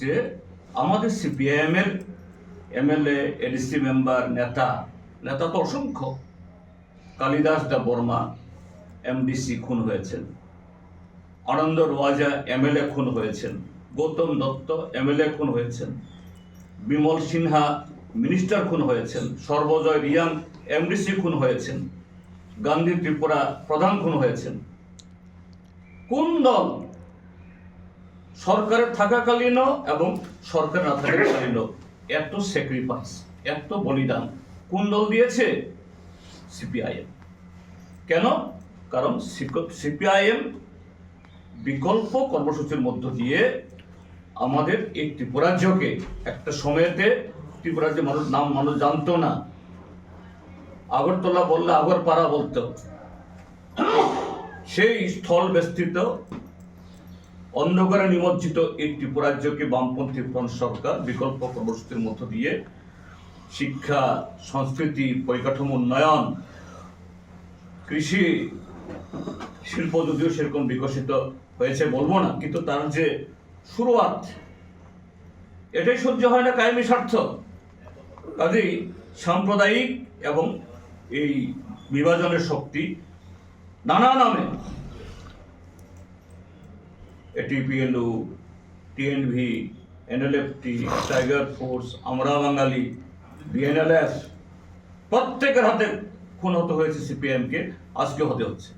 যে আমাদের সিপিআইএম এর এমএলএ এডিসি মেম্বার নেতা নেতা তো অসংখ্য। কালিদাস দা বর্মা এমডিসি খুন হয়েছেন। আনন্দ রোয়াজা এমএলএ খুন হয়েছেন। গৌতম দত্ত এমএলএ খুন হয়েছেন। বিমল সিনহা, মিনিস্টার খুন হয়েছেন। সর্বজয় রিয়াং এমডিসি খুন হয়েছেন। গান্ধী ত্রিপুরা প্রধান খুন হয়েছেন। কোন দল সরকারে থাকাকালীনও এবং সরকার না থাকাকালীনও এত স্যাক্রিফাইস এত বলিদান। কোন দল দিয়েছে? সিপিআইএম কেন? কারণ সিপিআইএম বিকল্প কর্মসূচির মধ্য দিয়ে আমাদের এই ত্রিপুরাজ্যকে একটা সময়তে ত্রিপুরাজ্য মানুষ নাম মানুষ জানতো না। আগরতলা বললে আগরপাড়া বলতো। সেই স্থল বেষ্টিত অন্ধকারে নিমজ্জিত এই ত্রিপুরাজ্যকে বামপন্থী ফ্রন্ট সরকার বিকল্প কর্মসূচির মধ্য দিয়ে শিক্ষা, সংস্কৃতি, পরিকাঠামো উন্নয়ন, কৃষি, শিল্প যদিও সেরকম বিকশিত হয়েছে বলব না, কিন্তু তার যে শুরুয়াত, এটাই সহ্য হয় না কায়েমি স্বার্থ। কাজেই সাম্প্রদায়িক এবং এই বিভাজনের শক্তি নানা নামে এটিপিএলউ TNV NLFT tiger force Amra Bangali BNLF প্রত্যেকের হাতে খুন হতে হয়েছে সিপিএমকে আজকে হতে হচ্ছে।